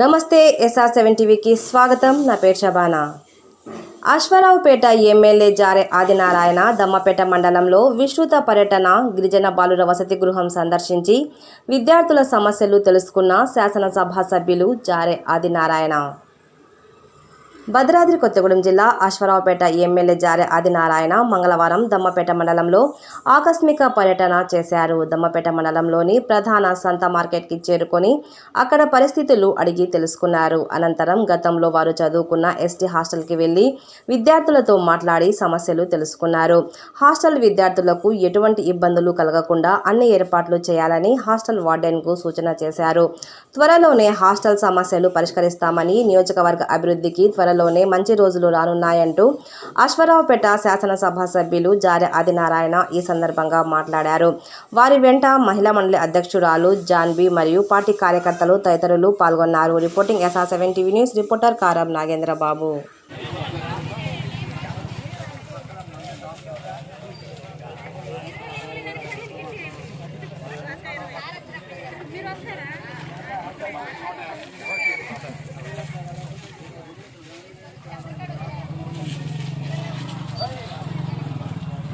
నమస్తే SR seven టీవీకి స్వాగతం. నా పేరు శబానా అశ్వారావుపేట ఎమ్మెల్యే జారే ఆదినారాయణ దమ్మపేట మండలంలో విస్తృత పర్యటన గిరిజన బాలుర వసతి గృహం సందర్శించి విద్యార్థుల సమస్యలు తెలుసుకున్న శాసనసభ సభ్యులు జారే ఆదినారాయణ. భద్రాద్రి కొత్తగూడెం జిల్లా అశ్వరావుపేట ఎమ్మెల్యే జారే ఆదినారాయణ మంగళవారం దమ్మపేట మండలంలో ఆకస్మిక పర్యటన చేశారు. దమ్మపేట మండలంలోని ప్రధాన సంత మార్కెట్కి చేరుకొని అక్కడ పరిస్థితులు అడిగి తెలుసుకున్నారు. అనంతరం గతంలో వారు చదువుకున్న ఎస్టీ హాస్టల్కి వెళ్ళి విద్యార్థులతో మాట్లాడి సమస్యలు తెలుసుకున్నారు. హాస్టల్ విద్యార్థులకు ఎటువంటి ఇబ్బందులు కలగకుండా అన్ని ఏర్పాట్లు చేయాలని హాస్టల్ వార్డెన్కు సూచన చేశారు. త్వరలోనే హాస్టల్ సమస్యలు పరిష్కరిస్తామని నియోజకవర్గ అభివృద్ధికి త్వరలోనే మంచి రోజులు రానున్నాయంటూ అశ్వరావుపేట శాసనసభ సభ్యులు జారె ఆదినారాయణ ఈ సందర్భంగా మాట్లాడారు. వారి వెంట మహిళా మండలి అధ్యక్షురాలు జాన్వి మరియు పార్టీ కార్యకర్తలు తదితరులు పాల్గొన్నారు. Reporting SR seven TV news reporter Karam Nagendrababu.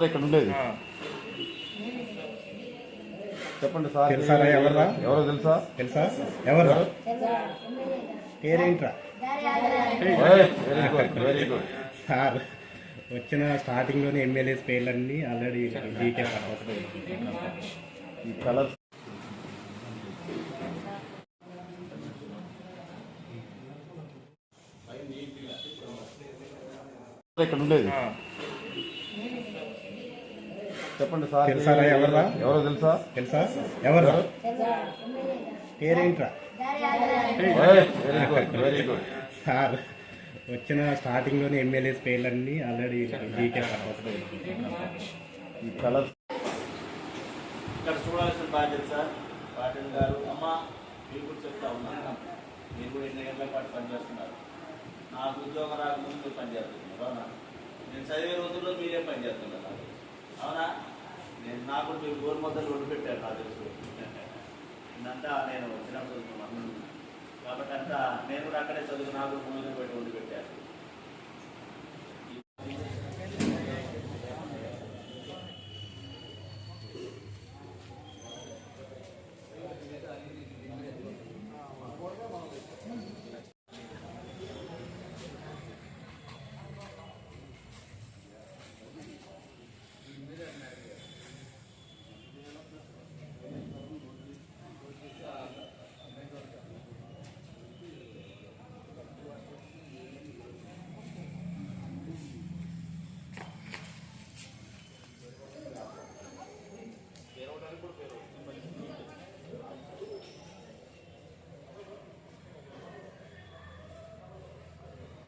ఇక్కడ ఉండేది చెప్పండి సార్. తెలుసారా ఎవర్రా? ఎవరో తెలుసా? తెలుసా? ఎవరు పేరేంట్రా very good very good sir వచ్చిన స్టార్టింగ్లోనే ఎమ్మెల్యేస్ పేర్లన్నీ ఆల్రెడీ డీకే ఈ కలర్ ఇక్కడ ఉండేది చెప్పండి సార్. తెలుసారా ఎవర్రా? ఎవరో తెలుసా? తెలుసా? ఎవరు పేరేంట్రా? Very good very good sir వచ్చిన స్టార్టింగ్లోనే ఎమ్మెల్యేస్ పేర్లన్నీ ఆల్రెడీ డీకే ఈ కలర్ ఇక్కడ చూడాల్సిన బాధ్యత సార్ పాటిల్ గారు. అమ్మ మీరు కూడా చెప్తా ఉన్నాను మీరు కూడా ఎన్ని గంటల పాటు పనిచేస్తున్నారు నాకు ఉద్యోగం రాకముందు మీరు పనిచేస్తున్నారు అవునా? నేను చదివే రోజుల్లో మీరే పనిచేస్తున్నారు అవునా? నేను నాకు మీరు గోరు మొదలు వండి పెట్టారు తెలుసు. ఇదంతా నేను చిన్నప్పుడు చదువుకున్నాను కాబట్టి అంతా నేను కూడా అక్కడే చదువు నాకు మూడు పెట్టి వండి